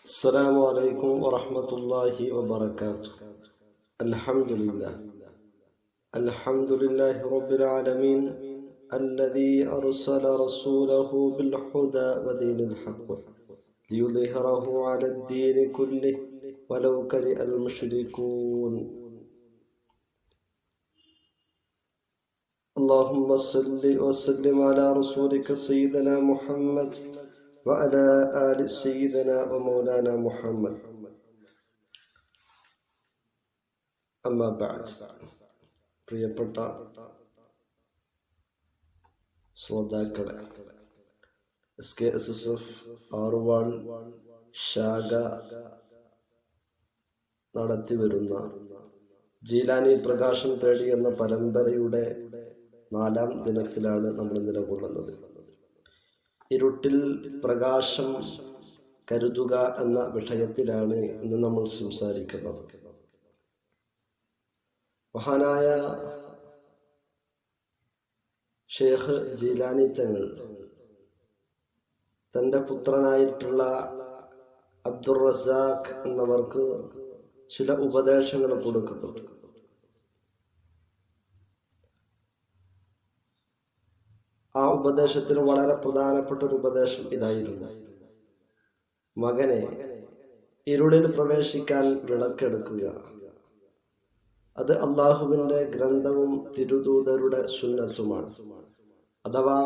السلام عليكم ورحمة الله وبركاته الحمد لله الحمد لله رب العالمين الذي أرسل رسوله بالهدى ودين الحق ليظهره على الدين كله ولو كره المشركون اللهم صل وسلم على رسولك سيدنا محمد وعلى آل سيدنا ومولانا محمد أما بعد പ്രിയപ്പെട്ട ശ്രോതാക്കളെ S K S S F Aruval ശാഖ നടത്തി വരുന്ന ജീലാനി പ്രകാശം തേടി എന്ന പരമ്പരയുടെ നാലാം ദിനത്തിലാണ് നമ്മൾ നിലകൊള്ളുന്നത് ഇരുട്ടിൽ പ്രകാശം കരുതുക എന്ന വിഷയത്തിലാണ് ഇന്ന് നമ്മൾ സംസാരിക്കുന്നത്. മഹാനായ ഷേഖ് ജീലാനി തങ്ങൾ തന്റെ പുത്രനായിട്ടുള്ള അബ്ദുൾ റസാഖ് എന്നവർക്ക് ചില ഉപദേശങ്ങൾ കൊടുക്കുന്നുണ്ട് ആ ഉപദേശത്തിന് വളരെ പ്രധാനപ്പെട്ട ഒരു ഉപദേശം ഇതായിരുന്നു. മകനെ ഇരുളിൽ പ്രവേശിക്കാൻ വിളക്കെടുക്കുക. അത് അള്ളാഹുവിന്റെ ഗ്രന്ഥവും തിരുദൂതരുടെ സുന്നത്തുമാണ്. അഥവാ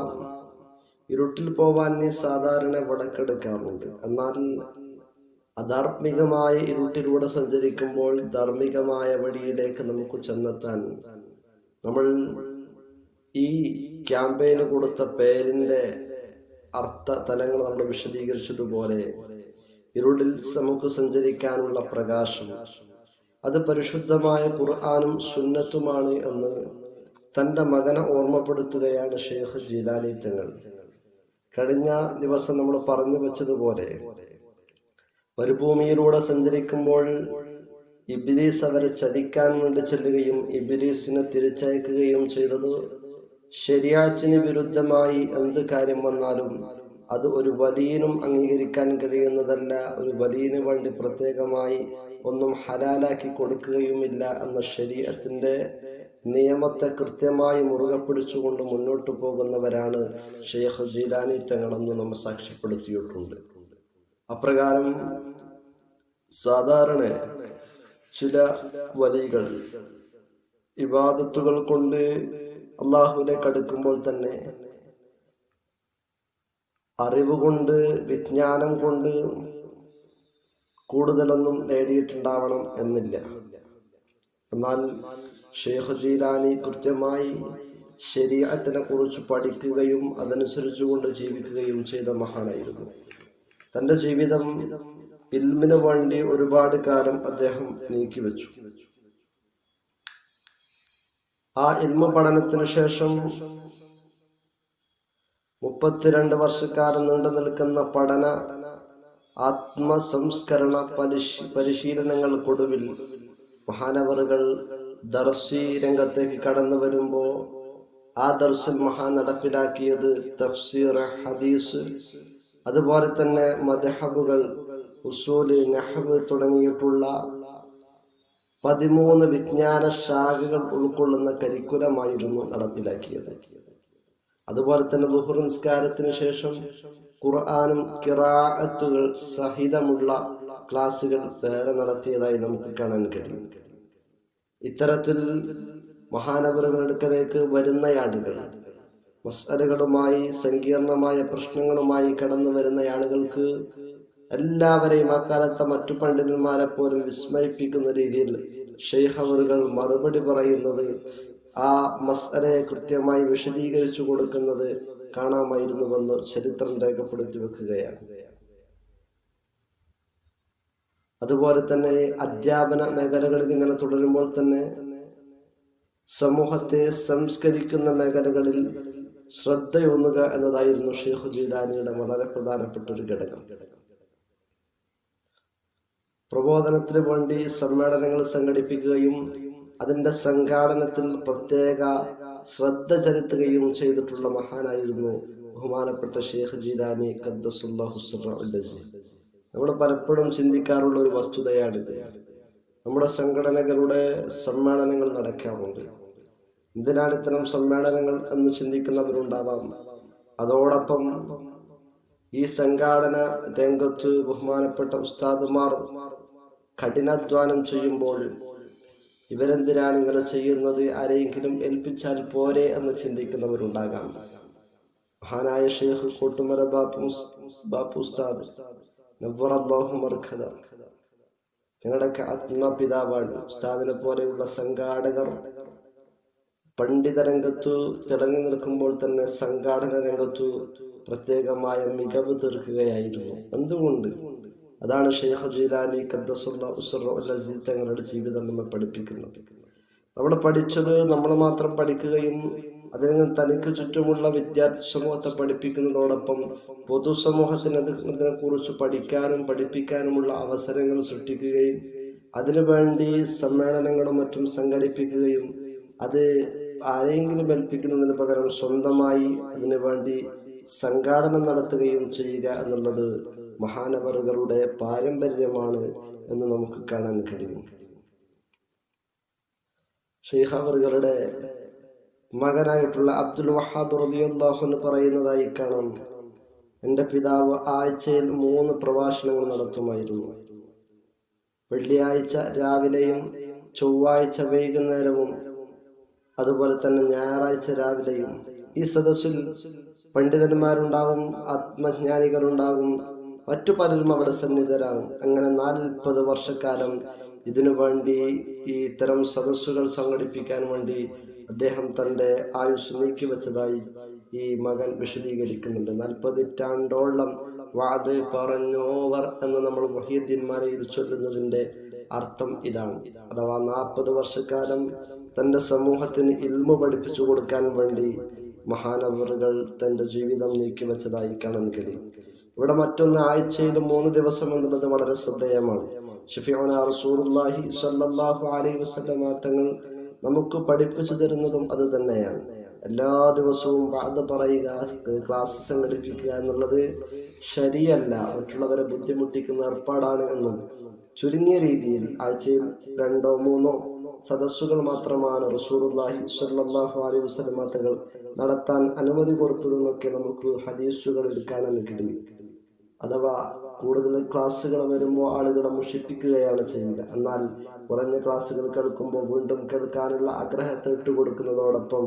ഇരുട്ടിൽ പോവാൻ നീ സാധാരണ വിളക്കെടുക്കാറുണ്ട്. എന്നാൽ അധാർമികമായ ഇരുട്ടിലൂടെ സഞ്ചരിക്കുമ്പോൾ ധാർമ്മികമായ വഴിയിലേക്ക് നമുക്ക് ചെന്നെത്താൻ നമ്മൾ ഈ ക്യാമ്പയിന് കൊടുത്ത പേരിന്റെ അർത്ഥ തലങ്ങൾ നമ്മൾ വിശദീകരിച്ചതുപോലെ ഇരുളിൽ നമുക്ക് സഞ്ചരിക്കാനുള്ള പ്രകാശം അത് പരിശുദ്ധമായ ഖുർആാനും സുന്നത്തുമാണ് എന്ന് തന്റെ മകനെ ഓർമ്മപ്പെടുത്തുകയാണ് ഷെയ്ഖ് ജീലാലി തങ്ങൾ. കഴിഞ്ഞ ദിവസം നമ്മൾ പറഞ്ഞു വെച്ചതുപോലെ മരുഭൂമിയിലൂടെ സഞ്ചരിക്കുമ്പോൾ ഇബിലീസ് അവരെ ചതിക്കാൻ വേണ്ടി ചെല്ലുകയും ഇബിലീസിനെ തിരിച്ചയക്കുകയും ചെയ്തത് ശരിയാച്ചിന് വിരുദ്ധമായി എന്ത് കാര്യം വന്നാലും അത് ഒരു വലിയനും അംഗീകരിക്കാൻ കഴിയുന്നതല്ല. ഒരു വലിയന് വേണ്ടി പ്രത്യേകമായി ഒന്നും ഹലാലാക്കി കൊടുക്കുകയുമില്ല എന്ന ശരീരത്തിന്റെ നിയമത്തെ കൃത്യമായി മുറുകെ പിടിച്ചുകൊണ്ട് മുന്നോട്ട് പോകുന്നവരാണ് ഷെയ്ഖ് ജീലാനി തങ്ങളെന്ന് നമ്മൾ സാക്ഷ്യപ്പെടുത്തിയിട്ടുണ്ട്. അപ്രകാരം സാധാരണ ചില വലികൾ ഇബാദത്തുകൾ കൊണ്ട് അള്ളാഹുവിലേക്ക് അടുക്കുമ്പോൾ തന്നെ അറിവ് കൊണ്ട് വിജ്ഞാനം കൊണ്ട് കൂടുതലൊന്നും നേടിയിട്ടുണ്ടാവണം എന്നില്ല. എന്നാൽ ഷെയ്ഖ് ജീലാനി കൃത്യമായി ശരീരത്തിനെ കുറിച്ച് പഠിക്കുകയും അതനുസരിച്ചുകൊണ്ട് ജീവിക്കുകയും ചെയ്ത മഹാനായിരുന്നു. തന്റെ ജീവിതം ഇൽമിനു വേണ്ടി ഒരുപാട് കാലം അദ്ദേഹം നീക്കിവെച്ചു. ആ ഇൽമ പഠനത്തിനു ശേഷം മുപ്പത്തിരണ്ട് വർഷക്കാലം നീണ്ടു നിൽക്കുന്ന പഠന ആത്മസംസ്കരണ പരിശീ പരിശീലനങ്ങൾക്കൊടുവിൽ മഹാനവറുകൾ ദർശി രംഗത്തേക്ക് കടന്നു വരുമ്പോൾ ആ ദർശൻ മഹാൻ നടപ്പിലാക്കിയത് തഫ്സീർ ഹദീസ് അതുപോലെ തന്നെ മദഹബുകൾ ഉസൂൽ നഹബ് തുടങ്ങിയിട്ടുള്ള പതിമൂന്ന് വിജ്ഞാന ശാഖകൾ ഉൾക്കൊള്ളുന്ന കരിക്കുലമായിരുന്നു നടപ്പിലാക്കിയത്. അതുപോലെ തന്നെ ദുഹുർ നിസ്കാരത്തിന് ശേഷം ഖുർആാനും കിറാഅത്തുകൾ സഹിതമുള്ള ക്ലാസുകൾ വേറെ നടത്തിയതായി നമുക്ക് കാണാൻ കഴിയും. ഇത്തരത്തിൽ വരുന്ന ആളുകൾ മസാലകളുമായി സങ്കീർണമായ പ്രശ്നങ്ങളുമായി കടന്നു വരുന്ന ആളുകൾക്ക് എല്ലാവരെയും അക്കാലത്തെ മറ്റു പണ്ഡിതന്മാരെ പോലും വിസ്മയിപ്പിക്കുന്ന രീതിയിൽ ഷെയ്ഖ് അവറുകൾ മറുപടി പറയുന്നത് ആ മസലയെ കൃത്യമായി വിശദീകരിച്ചു കൊടുക്കുന്നത് കാണാമായിരുന്നുവെന്ന് ചരിത്രം രേഖപ്പെടുത്തി വെക്കുകയാണ്. അതുപോലെ തന്നെ അധ്യാപന മേഖലകളിൽ ഇങ്ങനെ തുടരുമ്പോൾ തന്നെ സമൂഹത്തെ സംസ്കരിക്കുന്ന മേഖലകളിൽ ശ്രദ്ധയൂന്നുക എന്നതായിരുന്നു ഷെയ്ഖ് ജീലാനിയുടെ വളരെ പ്രധാനപ്പെട്ട ഒരു ഘടകം. പ്രബോധനത്തിന് വേണ്ടി സമ്മേളനങ്ങൾ സംഘടിപ്പിക്കുകയും അതിന്റെ സംഘാടനത്തിൽ പ്രത്യേക ശ്രദ്ധ ചെലുത്തുകയും ചെയ്തിട്ടുള്ള മഹാനായിരുന്നു ബഹുമാനപ്പെട്ട ഷെയ്ഖ് ജീലാനി ഖദ്ദസുല്ലാഹു നമ്മൾ പലപ്പോഴും ചിന്തിക്കാറുള്ള ഒരു വസ്തുതയാണിത്. നമ്മുടെ സംഘടനകളുടെ സമ്മേളനങ്ങൾ നടക്കാറുണ്ട്. എന്തിനാണ് ഇത്തരം സമ്മേളനങ്ങൾ എന്ന് ചിന്തിക്കുന്നവരുണ്ടാവാം? അതോടൊപ്പം ഈ സംഘാടന രംഗത്ത് ബഹുമാനപ്പെട്ട ഉസ്താദുമാർ കഠിനാധ്വാനം ചെയ്യുമ്പോൾ ഇവരെന്തിനാണ് ഇങ്ങനെ ചെയ്യുന്നത്? ആരെയെങ്കിലും ഏൽപ്പിച്ചാൽ പോരെ എന്ന് ചിന്തിക്കുന്നവരുണ്ടാകാം. മഹാനായ ഷെയ്ഖ് കോട്ടുമല ബാപ്പു ബാപ്പു ഉസ്താദ് നവ്വറല്ലാഹു മർഖദ. ഞങ്ങളുടെയൊക്കെ ആത്മപിതാവാണ്. ഉസ്താദിനെ പോലെയുള്ള സംഘാടകർ പണ്ഡിത രംഗത്തു തിളങ്ങി നിൽക്കുമ്പോൾ തന്നെ സംഘാടന രംഗത്തു പ്രത്യേകമായ മികവ് തീർക്കുകയായിരുന്നു. എന്തുകൊണ്ട്? അതാണ് ഷെയ്ഖ് ജിലാലി ഖദ്ദസുല്ല ഉസ്റ തങ്ങളുടെ ജീവിതം നമ്മെ പഠിപ്പിക്കുന്നത്. നമ്മൾ പഠിച്ചത് നമ്മൾ മാത്രം പഠിക്കുകയും അതിൽ നിന്ന് തനിക്ക് ചുറ്റുമുള്ള വിദ്യാർത്ഥി സമൂഹത്തെ പഠിപ്പിക്കുന്നതോടൊപ്പം പൊതുസമൂഹത്തിന് അത് കുറിച്ച് പഠിക്കാനും പഠിപ്പിക്കാനുമുള്ള അവസരങ്ങൾ സൃഷ്ടിക്കുകയും അതിനുവേണ്ടി സമ്മേളനങ്ങളും മറ്റും സംഘടിപ്പിക്കുകയും അത് ആരെങ്കിലും ഏൽപ്പിക്കുന്നതിന് പകരം സ്വന്തമായി അതിനു വേണ്ടി സംഘാടനം നടത്തുകയും ചെയ്യുക എന്നുള്ളത് മഹാനവറുകളുടെ പാരമ്പര്യമാണ് എന്ന് നമുക്ക് കാണാൻ കഴിയും. ഷെയ്ഖവറുകളുടെ മകനായിട്ടുള്ള അബ്ദുൽ വഹാബ് റബിയുല്ലാഹുന് പറയുന്നതായി കാണാം എന്റെ പിതാവ് ആഴ്ചയിൽ മൂന്ന് പ്രഭാഷണങ്ങൾ നടത്തുമായിരുന്നു. വെള്ളിയാഴ്ച രാവിലെയും ചൊവ്വാഴ്ച വൈകുന്നേരവും അതുപോലെ തന്നെ ഞായറാഴ്ച രാവിലെയും ഈ സദസ്സിൽ പണ്ഡിതന്മാരുണ്ടാകും ആത്മജ്ഞാനികളുണ്ടാകും മറ്റു പലരും അവിടെ സന്നിധരാകും. അങ്ങനെ നാൽപ്പത് വർഷക്കാലം ഇതിനു വേണ്ടി ഈ ഇത്തരം സദസ്സുകൾ സംഘടിപ്പിക്കാൻ വേണ്ടി അദ്ദേഹം തന്റെ ആയുസ് നീക്കിവെച്ചതായി ഈ മകൻ വിശദീകരിക്കുന്നുണ്ട്. നാൽപ്പതിറ്റാണ്ടോളം വാത് പറഞ്ഞോവർ എന്ന് നമ്മൾ മൊഹീദ്ദീന്മാരയിൽ ചൊല്ലുന്നതിന്റെ അർത്ഥം ഇതാണ്. അഥവാ നാൽപ്പത് വർഷക്കാലം തന്റെ സമൂഹത്തിന് ഇൽമ പഠിപ്പിച്ചു കൊടുക്കാൻ വേണ്ടി മഹാനവറുകൾ തന്റെ ജീവിതം നീക്കിവെച്ചതായി കാണാൻ കഴിയും. ഇവിടെ മറ്റൊന്ന് ആഴ്ചയിൽ മൂന്ന് ദിവസം എന്നുള്ളത് വളരെ ശ്രദ്ധേയമാണ്. ഷഫിയോന റസൂറുല്ലാഹി സല്ലല്ലാഹു അലൈഹി വസല്ലമ തങ്ങൾ നമുക്ക് പഠിപ്പിച്ചു തരുന്നതും അത് തന്നെയാണ്. എല്ലാ ദിവസവും വാദ പറയുക ക്ലാസ് സംഘടിപ്പിക്കുക എന്നുള്ളത് ശരിയല്ല. മറ്റുള്ളവരെ ബുദ്ധിമുട്ടിക്കുന്ന ഏർപ്പാടാണ് എന്നും ചുരുങ്ങിയ രീതിയിൽ ആഴ്ചയിൽ രണ്ടോ മൂന്നോ സദസ്സുകൾ മാത്രമാണ് റസൂറുല്ലാഹി സ്വല്ലല്ലാഹു അലൈഹി വസല്ലമ തങ്ങൾ നടത്താൻ അനുമതി കൊടുത്തതെന്നൊക്കെ നമുക്ക് ഹദീസുകൾ കാണാൻ കിട്ടി. അഥവാ കൂടുതൽ ക്ലാസ്സുകൾ വരുമ്പോൾ ആളുകളെ മുഷിപ്പിക്കുകയാണ് ചെയ്യുന്നത്. എന്നാൽ കുറഞ്ഞ ക്ലാസ്സുകൾ കേൾക്കുമ്പോൾ വീണ്ടും കേൾക്കാനുള്ള ആഗ്രഹത്തെ ഇട്ടുകൊടുക്കുന്നതോടൊപ്പം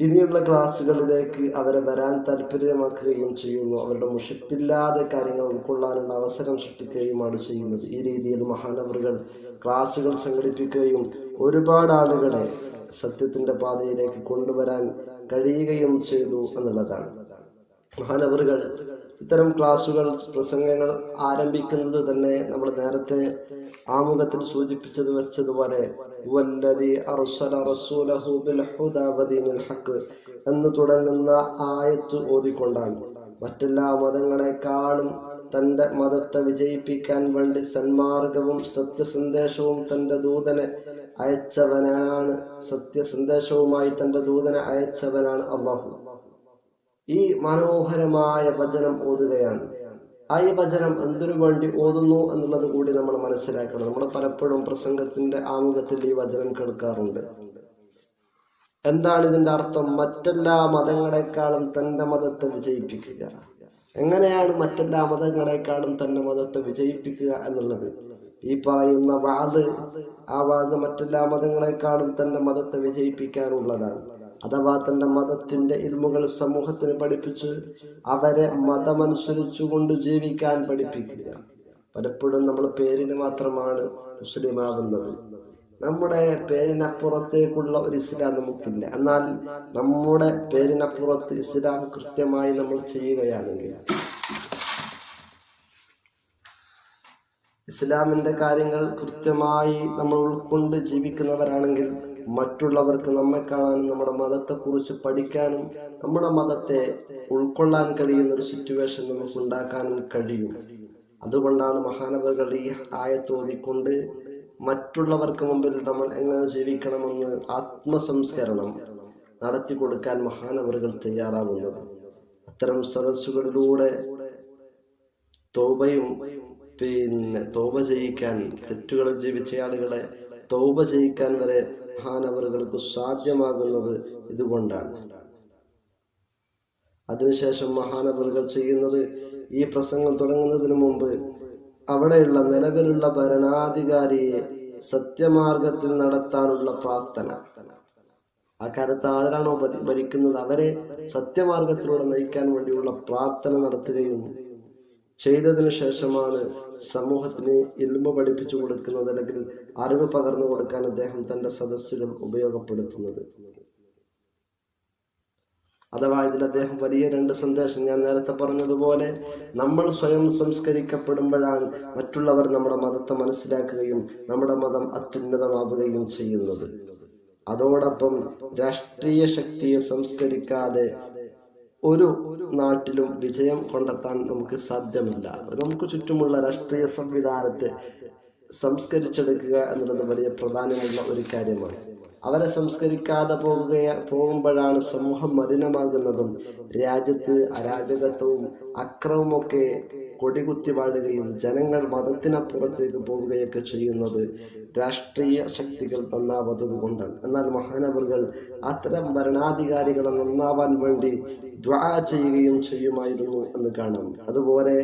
ഇനിയുള്ള ക്ലാസ്സുകളിലേക്ക് അവരെ വരാൻ താല്പര്യമാക്കുകയും ചെയ്യുന്നു. അവരുടെ മുഷിപ്പില്ലാതെ കാര്യങ്ങൾ ഉൾക്കൊള്ളാനുള്ള അവസരം സൃഷ്ടിക്കുകയുമാണ് ചെയ്യുന്നത്. ഈ രീതിയിൽ മഹാനവറുകൾ ക്ലാസ്സുകൾ സംഘടിപ്പിക്കുകയും ഒരുപാട് ആളുകളെ സത്യത്തിന്റെ പാതയിലേക്ക് കൊണ്ടുവരാൻ കഴിയുകയും ചെയ്തു എന്നുള്ളതാണ്. മഹാനവറുകൾ. ഇത്തരം ക്ലാസുകൾ പ്രസംഗങ്ങൾ ആരംഭിക്കുന്നത് തന്നെ നമ്മൾ നേരത്തെ ആമുഖത്തിൽ സൂചിപ്പിച്ചത് വെച്ചതുപോലെ എന്ന് തുടങ്ങുന്ന ആയത്ത് ഓതിക്കൊണ്ടാണ്. മറ്റെല്ലാ മതങ്ങളെക്കാളും തന്റെ മതത്തെ വിജയിപ്പിക്കാൻ വേണ്ടി സന്മാർഗവും സത്യസന്ദേശവും തന്റെ ദൂതനെ അയച്ചവനാണ്. സത്യസന്ദേശവുമായി തന്റെ ദൂതനെ അയച്ചവനാണ് അള്ളാഹു. ഈ മനോഹരമായ വചനം ഓതുകയാണ്. ആ ഈ വചനം എന്തിനു വേണ്ടി ഓതുന്നു എന്നുള്ളത് കൂടി നമ്മൾ മനസ്സിലാക്കണം. നമ്മൾ പലപ്പോഴും പ്രസംഗത്തിന്റെ ആമുഖത്തിൽ ഈ വചനം കേൾക്കാറുണ്ട്. എന്താണ് ഇതിന്റെ അർത്ഥം? മറ്റെല്ലാ മതങ്ങളെക്കാളും തന്റെ മതത്തെ വിജയിപ്പിക്കുക. എങ്ങനെയാണ് മറ്റെല്ലാ മതങ്ങളെക്കാളും തന്റെ മതത്തെ വിജയിപ്പിക്കുക എന്നുള്ളത്? ഈ പറയുന്ന വാദ് ആ വാദ് മറ്റെല്ലാ മതങ്ങളെക്കാളും തന്റെ മതത്തെ വിജയിപ്പിക്കാനുള്ളതാണ്. അഥവാ തന്റെ മതത്തിന്റെ ഇൽമുകൾ സമൂഹത്തിന് പഠിപ്പിച്ച് അവരെ മതമനുസരിച്ചുകൊണ്ട് ജീവിക്കാൻ പഠിപ്പിക്കുക. പലപ്പോഴും നമ്മൾ പേരിന് മാത്രമാണ് മുസ്ലിമാവുന്നത് നമ്മുടെ പേരിനപ്പുറത്തേക്കുള്ള ഒരു ഇസ്ലാം നമുക്കില്ല. എന്നാൽ നമ്മുടെ പേരിനപ്പുറത്ത് ഇസ്ലാം കൃത്യമായി നമ്മൾ ചെയ്യുകയാണെങ്കിൽ ഇസ്ലാമിന്റെ കാര്യങ്ങൾ കൃത്യമായി നമ്മൾ ഉൾക്കൊണ്ട് ജീവിക്കുന്നവരാണെങ്കിൽ മറ്റുള്ളവർക്ക് നമ്മെ കാണാനും നമ്മുടെ മതത്തെക്കുറിച്ച് പഠിക്കാനും നമ്മുടെ മതത്തെ ഉൾക്കൊള്ളാൻ കഴിയുന്ന ഒരു സിറ്റുവേഷൻ നമുക്ക് ഉണ്ടാക്കാനും കഴിയും. അതുകൊണ്ടാണ് മഹാനവറുകൾ ഈ ആയത്തോതിക്കൊണ്ട് മറ്റുള്ളവർക്ക് മുമ്പിൽ നമ്മൾ എങ്ങനെ ജീവിക്കണമെന്ന് ആത്മസംസ്കരണം നടത്തി കൊടുക്കാൻ മഹാനവറുകൾ തയ്യാറാകുന്നത് അത്തരം സദസ്സുകളിലൂടെ തോബയും പിന്നെ തോബ ചെയ്യിക്കാൻ തെറ്റുകളിൽ ജീവിച്ച ആളുകളെ തോബ ചെയ്യിക്കാൻ വരെ മഹാനവറുകൾക്ക് സാധ്യമാകുന്നത് ഇതുകൊണ്ടാണ്. അതിനുശേഷം മഹാനവറുകൾ ചെയ്യുന്നത് ഈ പ്രസംഗം തുടങ്ങുന്നതിന് മുമ്പ് അവിടെയുള്ള നിലവിലുള്ള ഭരണാധികാരിയെ സത്യമാർഗത്തിൽ നടത്താനുള്ള പ്രാർത്ഥന. ആ കാലത്ത് ആരാണോ ഭരി- ഭരിക്കുന്നത്? അവരെ സത്യമാർഗത്തിലൂടെ നയിക്കാൻ വേണ്ടിയുള്ള പ്രാർത്ഥന നടത്തുകയും ചെയ്തതിനു ശേഷമാണ് സമൂഹത്തിന് ഇൽമ പഠിപ്പിച്ചു കൊടുക്കുന്നത് അല്ലെങ്കിൽ അറിവ് പകർന്നു കൊടുക്കാൻ അദ്ദേഹം തന്റെ സദസ്സുകൾ ഉപയോഗപ്പെടുത്തുന്നത്. അഥവാ ഇതിൽ അദ്ദേഹം വലിയ രണ്ട് സന്ദേശം ഞാൻ നേരത്തെ പറഞ്ഞതുപോലെ നമ്മൾ സ്വയം സംസ്കരിക്കപ്പെടുമ്പോഴാണ് മറ്റുള്ളവർ നമ്മുടെ മതത്തെ മനസ്സിലാക്കുകയും നമ്മുടെ മതം അത്യുന്നതമാവുകയും ചെയ്യുന്നത്. അതോടൊപ്പം രാഷ്ട്രീയ ശക്തിയെ സംസ്കരിക്കാതെ ഒരു നാട്ടിലും വിജയം കൊണ്ടെത്താൻ നമുക്ക് സാധ്യമല്ല. നമുക്ക് ചുറ്റുമുള്ള രാഷ്ട്രീയ സംവിധാനത്തെ സംസ്കരിച്ചെടുക്കുക എന്നുള്ളത് വലിയ പ്രധാനമുള്ള ഒരു കാര്യമാണ്. അവരെ സംസ്കരിക്കാതെ പോകുക പോകുമ്പോഴാണ് സമൂഹം മലിനമാകുന്നതും രാജ്യത്ത് അരാജകത്വവും അക്രമമൊക്കെ കൊടികുത്തി വാഴുകയും ജനങ്ങൾ മതത്തിനപ്പുറത്തേക്ക് പോവുകയൊക്കെ ചെയ്യുന്നത് രാഷ്ട്രീയ ശക്തികൾ നന്നാവാത്തത് കൊണ്ടാണ് എന്നാൽ മഹാനവറുകൾ അത്തരം ഭരണാധികാരികളെ നന്നാവാൻ വേണ്ടി ദ്വാ ചെയ്യുകയും ചെയ്യുമായിരുന്നു എന്ന് കാണാം. അതുപോലെ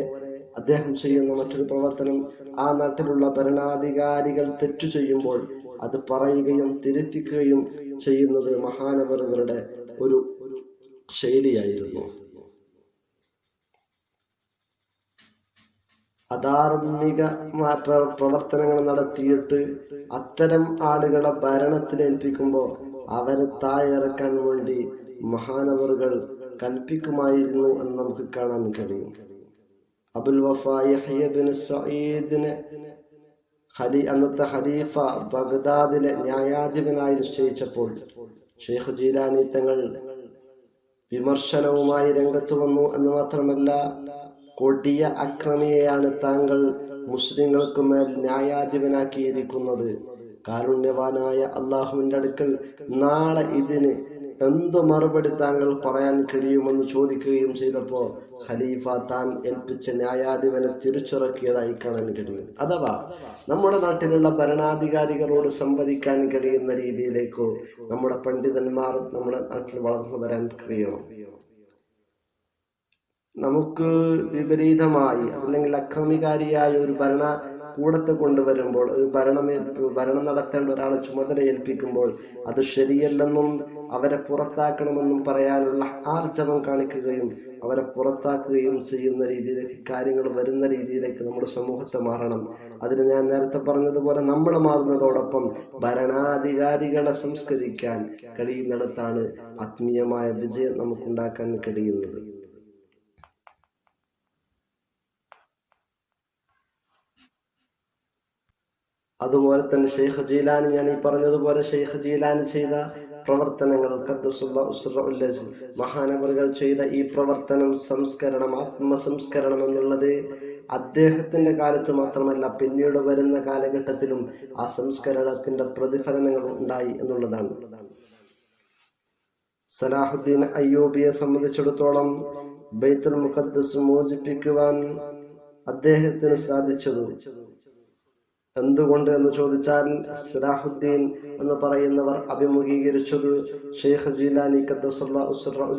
അദ്ദേഹം ചെയ്യുന്ന മറ്റൊരു പ്രവർത്തനം ആ നാട്ടിലുള്ള ഭരണാധികാരികൾ തെറ്റു ചെയ്യുമ്പോൾ അത് പറയുകയും തിരുത്തിക്കുകയും ചെയ്യുന്നത് മഹാനവറുകളുടെ ഒരു ശൈലിയായിരുന്നു. അധാർമിക പ്രവർത്തനങ്ങൾ നടത്തിയിട്ട് അത്തരം ആളുകളെ ഭരണത്തിലേൽപ്പിക്കുമ്പോൾ അവരെ തായിറക്കാൻ വേണ്ടി മഹാനവറുകൾ കൽപ്പിക്കുമായിരുന്നു എന്ന് നമുക്ക് കാണാൻ കഴിയും. അബുൽ വഫ ഹലി അന്നത്തെ ഖലീഫ ബഗ്ദാദിലെ ന്യായാധിപനായി നിശ്ചയിച്ചപ്പോൾ ഷെയ്ഖ് ജീലാനി തങ്ങൾ വിമർശനവുമായി രംഗത്ത് വന്നു എന്ന് മാത്രമല്ല കൊടിയ അക്രമിയെയാണ് താങ്കൾ മുസ്ലിങ്ങൾക്ക് മേൽ ന്യായാധിപനാക്കിയിരിക്കുന്നത്. കാരുണ്യവാനായ അള്ളാഹുവിന്റെ അടുക്കൽ നാളെ ഇതിന് എന്തു മറുപടി താങ്കൾ പറയാൻ കഴിയുമെന്ന് ചോദിക്കുകയും ചെയ്തപ്പോൾ ഖലീഫ താൻ ഏൽപ്പിച്ച ന്യായാധിപനെ തിരിച്ചുറക്കിയതായി കാണാൻ കഴിയും. അഥവാ നമ്മുടെ നാട്ടിലുള്ള ഭരണാധികാരികളോട് സംവദിക്കാൻ കഴിയുന്ന രീതിയിലേക്കോ നമ്മുടെ പണ്ഡിതന്മാർ നമ്മുടെ നാട്ടിൽ വളർന്നു വരാൻ കഴിയണം. നമുക്ക് വിപരീതമായി അല്ലെങ്കിൽ അക്രമികാരിയായ ഒരു ഭരണ കൂടത്തെ കൊണ്ടുവരുമ്പോൾ ഒരു ഭരണമേൽപ്പ് ഭരണം നടത്തേണ്ട ഒരാളെ ചുമതല ഏൽപ്പിക്കുമ്പോൾ അത് ശരിയല്ലെന്നും അവരെ പുറത്താക്കണമെന്നും പറയാനുള്ള ആർജവം കാണിക്കുകയും അവരെ പുറത്താക്കുകയും ചെയ്യുന്ന രീതിയിലേക്ക് കാര്യങ്ങൾ വരുന്ന രീതിയിലേക്ക് നമ്മുടെ സമൂഹത്തെ മാറണം. അതിന് ഞാൻ നേരത്തെ പറഞ്ഞതുപോലെ നമ്മൾ മാറുന്നതോടൊപ്പം ഭരണാധികാരികളെ സംസ്കരിക്കാൻ കഴിയുന്നിടത്താണ് ആത്മീയമായ വിജയം നമുക്കുണ്ടാക്കാൻ കഴിയുന്നത്. അതുപോലെ തന്നെ ഷെയ്ഖ് ജീലാനി ഞാൻ ഈ പറഞ്ഞതുപോലെ ഷെയ്ഖ് ജീലാനി ചെയ്ത പ്രവർത്തനങ്ങൾ മഹാനവറുകൾ ചെയ്ത ഈ പ്രവർത്തനം സംസ്കരണം ആത്മസംസ്കരണം എന്നുള്ളത് അദ്ദേഹത്തിന്റെ കാലത്ത് മാത്രമല്ല പിന്നീട് വരുന്ന കാലഘട്ടത്തിലും ആ സംസ്കരണത്തിന്റെ പ്രതിഫലനങ്ങൾ ഉണ്ടായി എന്നുള്ളതാണ്. സലാഹുദ്ദീൻ അയ്യൂബിയെ സംബന്ധിച്ചിടത്തോളം ബൈത്തുൽ മുഖദ്ദസ് മോചിപ്പിക്കുവാൻ അദ്ദേഹത്തിന് സാധിച്ചത് എന്തുകൊണ്ട് എന്ന് ചോദിച്ചാൽ സലാഹുദ്ദീൻ എന്ന് പറയുന്നവർ അഭിമുഖീകരിച്ചത് ഷെയ്ഖ് ജീലാനി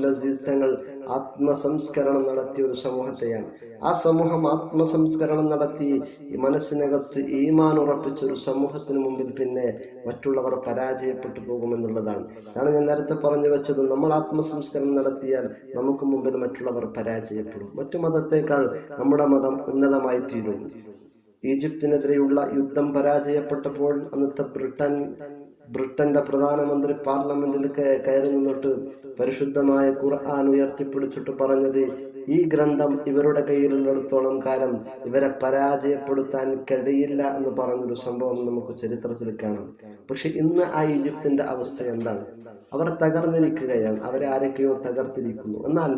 അസീസ് തങ്ങൾ ആത്മസംസ്കരണം നടത്തിയ ഒരു സമൂഹത്തെയാണ്. ആ സമൂഹം ആത്മസംസ്കരണം നടത്തി മനസ്സിനകത്ത് ഈമാൻ ഉറപ്പിച്ച ഒരു സമൂഹത്തിന് മുമ്പിൽ പിന്നെ മറ്റുള്ളവർ പരാജയപ്പെട്ടു പോകുമെന്നുള്ളതാണ്. അതാണ് ഞാൻ നേരത്തെ പറഞ്ഞു വെച്ചത്. നമ്മൾ ആത്മസംസ്കരണം നടത്തിയാൽ നമുക്ക് മുമ്പിൽ മറ്റുള്ളവർ പരാജയപ്പെടും. മറ്റു മതത്തേക്കാൾ നമ്മുടെ മതം ഉന്നതമായി തീരും ഈജിപ്തിനെതിരെയുള്ള യുദ്ധം പരാജയപ്പെട്ടപ്പോൾ അന്നത്തെ ബ്രിട്ടൻ ബ്രിട്ടന്റെ പ്രധാനമന്ത്രി പാർലമെന്റിൽ കയറി നിന്നിട്ട് പരിശുദ്ധമായ ഖുർആൻ ഉയർത്തിപ്പിടിച്ചിട്ട് പറഞ്ഞത് ഈ ഗ്രന്ഥം ഇവരുടെ കയ്യിലുള്ളിടത്തോളം കാലം ഇവരെ പരാജയപ്പെടുത്താൻ കഴിയില്ല എന്ന് പറഞ്ഞൊരു സംഭവം നമുക്ക് ചരിത്രത്തിൽ കാണാം. പക്ഷെ ഇന്ന് ആ ഈജിപ്തിന്റെ അവസ്ഥ എന്താണ്? അവർ തകർന്നിരിക്കുകയാണ്. അവരെ ആരൊക്കെയോ തകർത്തിരിക്കുന്നു. എന്നാൽ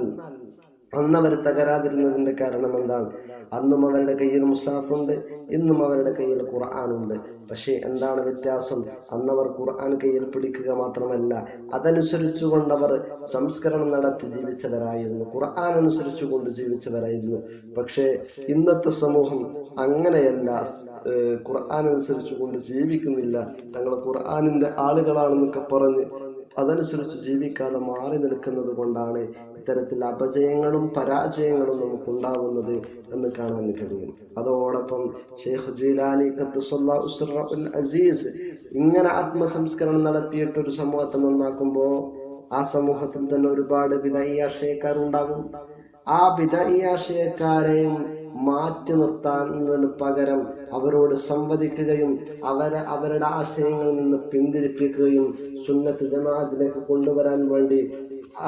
അന്ന് അവർ തകരാതിരുന്നതിന്റെ കാരണം എന്താണ്? അന്നും അവരുടെ കയ്യിൽ മുസാഫുണ്ട് ഇന്നും അവരുടെ കയ്യിൽ ഖുർആാനുണ്ട് പക്ഷേ എന്താണ് വ്യത്യാസം? അന്നവർ ഖുർആൻ കയ്യിൽ പിടിക്കുക മാത്രമല്ല അതനുസരിച്ചുകൊണ്ടവർ സംസ്കരണം നടത്തി ജീവിച്ചവരായിരുന്നു. ഖുർആൻ അനുസരിച്ചുകൊണ്ട് ജീവിച്ചവരായിരുന്നു. പക്ഷേ ഇന്നത്തെ സമൂഹം അങ്ങനെയല്ല. ഖുർആൻ ഖുർആൻ അനുസരിച്ചുകൊണ്ട് ജീവിക്കുന്നില്ല. തങ്ങൾ ഖുർആാനിന്റെ ആളുകളാണെന്നൊക്കെ പറഞ്ഞ് അതനുസരിച്ച് ജീവിക്കാതെ മാറി നിൽക്കുന്നത് കൊണ്ടാണ് ഇത്തരത്തിൽ അപജയങ്ങളും പരാജയങ്ങളും നമുക്കുണ്ടാവുന്നത് എന്ന് കാണാൻ കഴിയും. അതോടൊപ്പം ഷെയ്ഖ് ജീലാനി ഉസ്റഉൽ അസീസ് ഇങ്ങനെ ആത്മസംസ്കരണം നടത്തിയിട്ട് ഒരു സമൂഹത്തെ നന്നാക്കുമ്പോൾ ആ സമൂഹത്തിൽ തന്നെ ഒരുപാട് വിധേയാശയക്കാരുണ്ടാകും ആ വിധയാശയക്കാരെയും മാറ്റി നിർത്താനതിന് പകരം അവരോട് സംവദിക്കുകയും അവരെ അവരുടെ ആശയങ്ങളിൽ നിന്ന് പിന്തിരിപ്പിക്കുകയും സുന്നത്ത് ജമാഅത്തിലേക്ക് കൊണ്ടുവരാൻ വേണ്ടി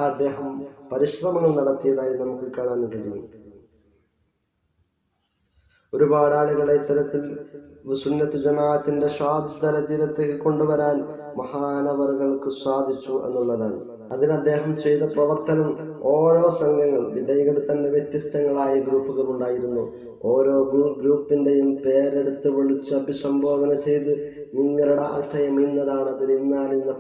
അദ്ദേഹം പരിശ്രമങ്ങൾ നടത്തിയതായി നമുക്ക് കാണാൻ കഴിയും. ഒരുപാട് ആളുകളെ ഇത്തരത്തിൽ സുന്നത്ത് ജമാഅത്തിന്റെ സ്വാതന്ത്ര്യ തീരത്തേക്ക് കൊണ്ടുവരാൻ മഹാനവറുകൾക്ക് സാധിച്ചു എന്നുള്ളതാണ്. അതിന് അദ്ദേഹം ചെയ്ത പ്രവർത്തനം ഓരോ സംഘങ്ങൾ വിധേയകളിൽ തന്നെ വ്യത്യസ്തങ്ങളായ ഗ്രൂപ്പുകൾ ഉണ്ടായിരുന്നു. ഓരോ ഗ്രൂപ്പിന്റെയും പേരെടുത്ത് വിളിച്ച് അഭിസംബോധന ചെയ്ത് നിങ്ങളുടെ ആശയം ഇന്നതാണ്. അതിൽ ഇന്നാൽ ഇന്ന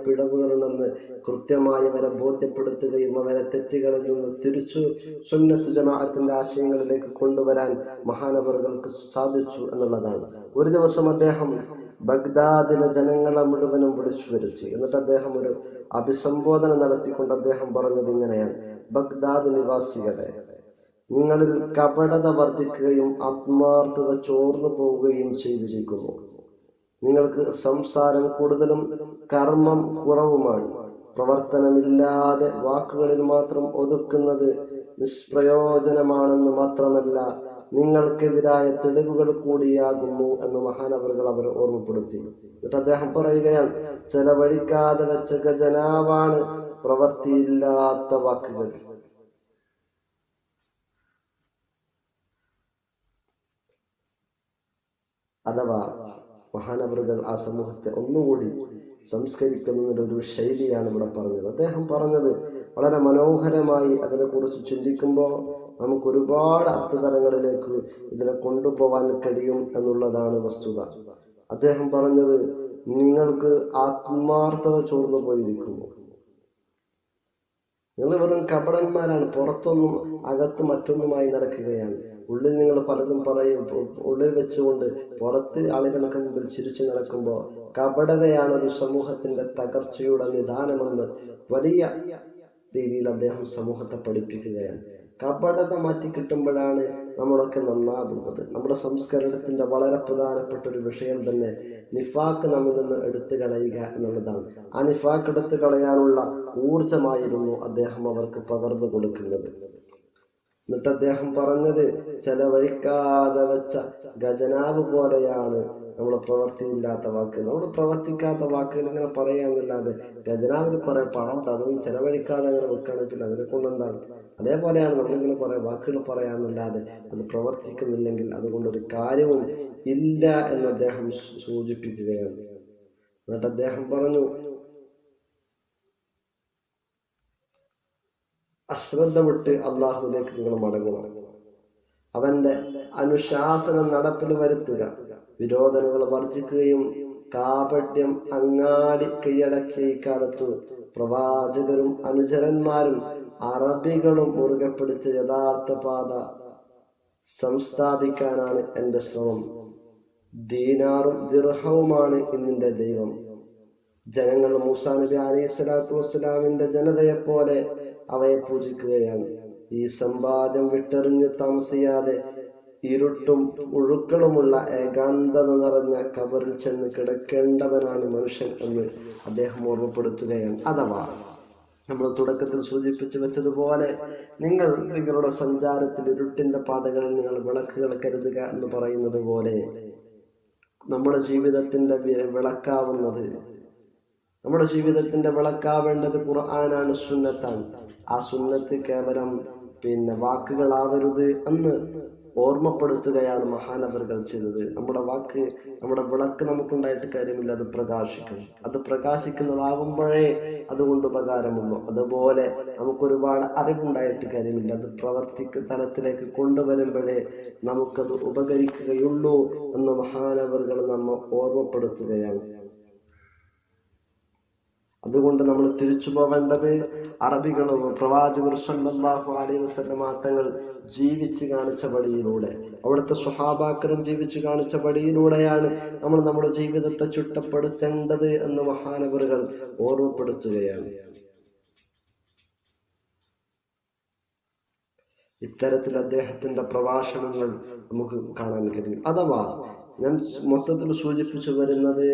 കൃത്യമായി അവരെ ബോധ്യപ്പെടുത്തുകയും അവരെ തെറ്റുകളിൽ നിന്ന് തിരിച്ചു സുന്നത്ത് ജമാഅത്തിന്റെ ആശയങ്ങളിലേക്ക് കൊണ്ടുവരാൻ മഹാനവറുകൾക്ക് സാധിച്ചു എന്നുള്ളതാണ്. ഒരു ദിവസം അദ്ദേഹം ബഗ്ദാദിലെ ജനങ്ങളെ മുഴുവനും വിളിച്ചു വരുത്തി. എന്നിട്ട് അദ്ദേഹം ഒരു അഭിസംബോധന നടത്തിക്കൊണ്ട് അദ്ദേഹം പറഞ്ഞത് ഇങ്ങനെയാണ്. ബഗ്ദാദ് നിവാസികളെ നിങ്ങളിൽ കപടത വർദ്ധിക്കുകയും ആത്മാർത്ഥത ചോർന്നു പോവുകയും ചെയ്തിരിക്കുന്നു. നിങ്ങൾക്ക് സംസാരം കൂടുതലും കർമ്മം കുറവുമാണ്. പ്രവർത്തനമില്ലാതെ വാക്കുകളിൽ മാത്രം ഒതുക്കുന്നത് നിഷ്പ്രയോജനമാണെന്ന് മാത്രമല്ല നിങ്ങൾക്കെതിരായ തെളിവുകൾ കൂടിയാകുന്നു എന്ന് മഹാനവറുകൾ അവർ ഓർമ്മപ്പെടുത്തി. എന്നിട്ട് അദ്ദേഹം പറയുകയാണ് ചെലവഴിക്കാതെ വെച്ച ഖജനാവാണ് പ്രവൃത്തിയില്ലാത്ത വാക്കുകൾ. അഥവാ മഹാനവറുകൾ ആ സമൂഹത്തെ ഒന്നുകൂടി സംസ്കരിക്കുന്നതിന്റെ ഒരു ശൈലിയാണ് ഇവിടെ പറഞ്ഞത്. അദ്ദേഹം പറഞ്ഞത് വളരെ മനോഹരമായി അതിനെക്കുറിച്ച് ചിന്തിക്കുമ്പോൾ നമുക്ക് ഒരുപാട് അർത്ഥതലങ്ങളിലേക്ക് ഇതിനെ കൊണ്ടുപോകാൻ കഴിയും എന്നുള്ളതാണ് വസ്തുത. അദ്ദേഹം പറഞ്ഞത് നിങ്ങൾക്ക് ആത്മാർത്ഥത ചോർന്നു പോയിരിക്കുന്നു. നിങ്ങൾ വെറും കപടന്മാരാണ്. പുറത്തൊന്നും അകത്തും മറ്റൊന്നുമായി നടക്കുകയാണ്. ഉള്ളിൽ നിങ്ങൾ പലതും പറയും. ഉള്ളിൽ വെച്ചുകൊണ്ട് പുറത്ത് ആളുകൾക്ക് മുമ്പിൽ ചിരിച്ചു നടക്കുമ്പോൾ കപടതയാണ് ഒരു സമൂഹത്തിന്റെ തകർച്ചയുടെ നിദാനമെന്ന് വലിയ രീതിയിൽ അദ്ദേഹം സമൂഹത്തെ പഠിപ്പിക്കുകയാണ്. കപടത മാറ്റി കിട്ടുമ്പോഴാണ് നമ്മളൊക്കെ നന്നാകുന്നത്. നമ്മുടെ സംസ്കരണത്തിന്റെ വളരെ പ്രധാനപ്പെട്ട ഒരു വിഷയം തന്നെ നിഫാക്ക് നമ്മിൽ നിന്ന് എടുത്തു കളയുക എന്നുള്ളതാണ്. ആ നിഫാക്ക് എടുത്തു കളയാനുള്ള ഊർജമായിരുന്നു അദ്ദേഹം അവർക്ക് പകർന്നു കൊടുക്കുന്നത്. എന്നിട്ട് അദ്ദേഹം പറഞ്ഞത് ചെലവഴിക്കാതെ വെച്ച ഖജനാവ് പോലെയാണ് നമ്മൾ പ്രവർത്തിയില്ലാത്ത വാക്കുകൾ. നമ്മൾ പ്രവർത്തിക്കാത്ത വാക്കുകൾ ഇങ്ങനെ പറയാന്നല്ലാതെ ഖജനാവിൽ കുറെ പണം ഉണ്ട് അതൊന്നും ചെലവഴിക്കാതെ അങ്ങനെ വെക്കുകയാണെങ്കിൽ അതിനെ കൊണ്ടെന്താണ് അതേപോലെയാണ് നമ്മളിങ്ങനെ കുറെ വാക്കുകൾ പറയാന്നല്ലാതെ അത് പ്രവർത്തിക്കുന്നില്ലെങ്കിൽ അതുകൊണ്ടൊരു കാര്യവും ഇല്ല എന്ന് അദ്ദേഹം സൂചിപ്പിക്കുകയാണ്. എന്നിട്ട് അദ്ദേഹം പറഞ്ഞു അശ്രദ്ധ വിട്ട് അള്ളാഹുലേക്ക് നിങ്ങൾ മടങ്ങണം. അവന്റെ അനുശാസനം നടപ്പിൽ വരുത്തുക. വിരോധനങ്ങൾ വർജിക്കുകയും കാപട്യം അങ്ങാടി കൈയടക്കിയ ഇക്കാലത്ത് പ്രവാചകരും അനുചരന്മാരും അറബികളും മുറുകെ പിടിച്ച യഥാർത്ഥ പാത സംസ്ഥാപിക്കാനാണ് എന്റെ ശ്രമം. ദീനാറും ദിർഹവുമാണ് ഇന്നിന്റെ ദൈവം. ജനങ്ങൾ മൂസാ നബി അലൈഹി സ്വലാത്തു വസ്സലാമിന്റെ ജനതയെപ്പോലെ പോലെ അവയെ പൂജിക്കുകയാണ്. ഈ സമ്പാദ്യം വിട്ടെറിഞ്ഞ് താമസിയാതെ ഇരുട്ടും ഒഴുക്കളുമുള്ള ഏകാന്തത നിറഞ്ഞ കബറിൽ ചെന്ന് കിടക്കേണ്ടവനാണ് മനുഷ്യൻ എന്ന് അദ്ദേഹം ഓർമ്മപ്പെടുത്തുകയാണ്. അഥവാ നമ്മൾ തുടക്കത്തിൽ സൂചിപ്പിച്ചു വെച്ചതുപോലെ നിങ്ങൾ നിങ്ങളുടെ സഞ്ചാരത്തിൽ ഇരുട്ടിന്റെ പാതകളിൽ നിങ്ങൾ വിളക്കുകൾ കരുതുക എന്ന് പറയുന്നത് പോലെ നമ്മുടെ ജീവിതത്തിന്റെ വി- വിളക്കാവുന്നത് നമ്മുടെ ജീവിതത്തിന്റെ വിളക്കാവേണ്ടത് ഖുർആനാണ് സുന്നത്താണ്. ആ സുന്നത്ത് കേവലം പിന്നെ വാക്കുകളാവരുത് എന്ന് ഓർമ്മപ്പെടുത്തുകയാണ് മഹാനവറുകൾ ചെയ്തത്. നമ്മുടെ വാക്ക് നമ്മുടെ വിളക്ക് നമുക്കുണ്ടായിട്ട് കാര്യമില്ല അത് പ്രകാശിക്കും. അത് പ്രകാശിക്കുന്നതാവുമ്പോഴേ അതുകൊണ്ട് ഉപകാരമുള്ളൂ. അതുപോലെ നമുക്കൊരുപാട് അറിവുണ്ടായിട്ട് കാര്യമില്ല. അത് പ്രവർത്തിക്ക് തലത്തിലേക്ക് കൊണ്ടുവരുമ്പോഴേ നമുക്കത് ഉപകരിക്കുകയുള്ളൂ എന്ന് മഹാനവറുകൾ നമ്മെ ഓർമ്മപ്പെടുത്തുകയാണ്. അതുകൊണ്ട് നമ്മൾ തിരിച്ചു പോവേണ്ടത് അറബികളും പ്രവാചകർ സല്ലല്ലാഹു അലൈഹി വസല്ലമ തങ്ങൾ ജീവിച്ച് കാണിച്ച പടിയിലൂടെ അവിടുത്തെ സ്വഹാബാക്കരും ജീവിച്ചു കാണിച്ച പടിയിലൂടെയാണ് നമ്മൾ നമ്മുടെ ജീവിതത്തെ ചുട്ടപ്പെടുത്തേണ്ടത് എന്ന് മഹാനവറുകൾ ഓർമ്മപ്പെടുത്തുകയാണ്. ഇത്തരത്തിൽ അദ്ദേഹത്തിന്റെ പ്രഭാഷണങ്ങൾ നമുക്ക് കാണാൻ കഴിയും. അഥവാ ഞാൻ മൊത്തത്തിൽ സൂചിപ്പിച്ചു വരുന്നത്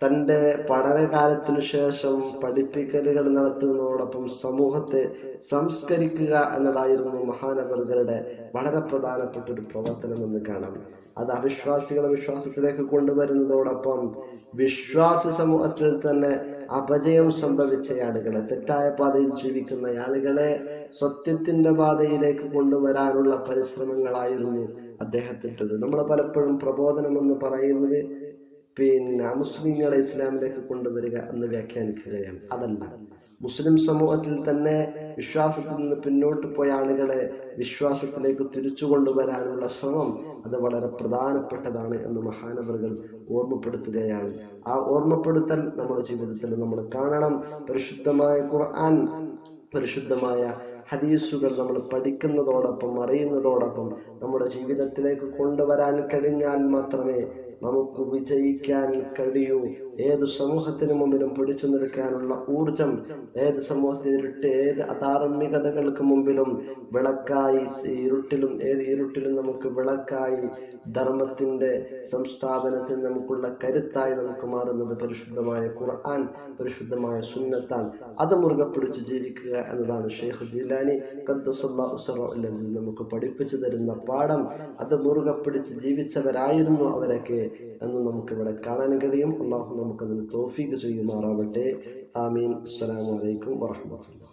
തന്റെ പഠനകാലത്തിനു ശേഷം പഠിപ്പിക്കലുകൾ നടത്തുന്നതോടൊപ്പം സമൂഹത്തെ സംസ്കരിക്കുക എന്നതായിരുന്നു മഹാനവറുകളുടെ വളരെ പ്രധാനപ്പെട്ട ഒരു പ്രവർത്തനം എന്ന് കാണാം. അത് അവിശ്വാസികളെ വിശ്വാസത്തിലേക്ക് കൊണ്ടുവരുന്നതോടൊപ്പം വിശ്വാസി സമൂഹത്തിൽ തന്നെ അപജയം സംഭവിച്ച ആളുകളെ തെറ്റായ പാതയിൽ ജീവിക്കുന്ന ആളുകളെ സത്യത്തിന്റെ പാതയിലേക്ക് കൊണ്ടുവരാനുള്ള പരിശ്രമങ്ങളായിരുന്നു അദ്ദേഹത്തിന്റെത്. നമ്മൾ പലപ്പോഴും പ്രബോധനം എന്ന് പറയുന്നത് പിന്നെ മുസ്ലിങ്ങളെ ഇസ്ലാമിലേക്ക് കൊണ്ടുവരിക എന്ന് വ്യാഖ്യാനിക്കുകയാണ്. അതല്ല. മുസ്ലിം സമൂഹത്തിൽ തന്നെ വിശ്വാസത്തിൽ നിന്ന് പിന്നോട്ട് പോയ ആളുകളെ വിശ്വാസത്തിലേക്ക് തിരിച്ചു കൊണ്ടുവരാനുള്ള ശ്രമം അത് വളരെ പ്രധാനപ്പെട്ടതാണ് എന്ന് മഹാനവറുകൾ ഓർമ്മപ്പെടുത്തുകയാണ്. ആ ഓർമ്മപ്പെടുത്തൽ നമ്മുടെ ജീവിതത്തിൽ നമ്മൾ കാണണം. പരിശുദ്ധമായ ഖുർആൻ പരിശുദ്ധമായ ഹദീസുകൾ നമ്മൾ പഠിക്കുന്നതോടൊപ്പം അറിയുന്നതോടൊപ്പം നമ്മുടെ ജീവിതത്തിലേക്ക് കൊണ്ടുവരാൻ കഴിഞ്ഞാൽ മാത്രമേ നമുക്ക് വിജയിക്കാൻ കഴിയൂ. ഏത് സമൂഹത്തിന് മുമ്പിലും പിടിച്ചു നിൽക്കാനുള്ള ഊർജം ഏത് സമൂഹത്തിൽ ഇരുട്ട് ഏത് അധാർമികതകൾക്ക് മുമ്പിലും വിളക്കായി ഇരുട്ടിലും ഏത് ഇരുട്ടിലും നമുക്ക് വിളക്കായി ധർമ്മത്തിന്റെ സംസ്ഥാപനത്തിൽ നമുക്കുള്ള കരുത്തായി നമുക്ക് മാറുന്നത് പരിശുദ്ധമായ ഖുർആൻ പരിശുദ്ധമായ സുന്നത്താണ്. അത് മുറുകെ പിടിച്ച് ജീവിക്കുക എന്നതാണ് ഷെയ്ഖ് ജിലാനി അസീസ് നമുക്ക് പഠിപ്പിച്ചു തരുന്ന പാഠം. അത് മുറുകെ പിടിച്ച് ജീവിച്ചവരായിരുന്നു അവരൊക്കെ. എന്ന് നമുക്കിവിടെ കാണാൻ കഴിയും. അള്ളാഹു നമുക്കതിന് തോഫീക്ക് ചെയ്യുമാറാവട്ടെ ആമീൻ. അസ്സലാമലൈക്കും അലൈക്കും വറഹ്മത്തുള്ളാഹി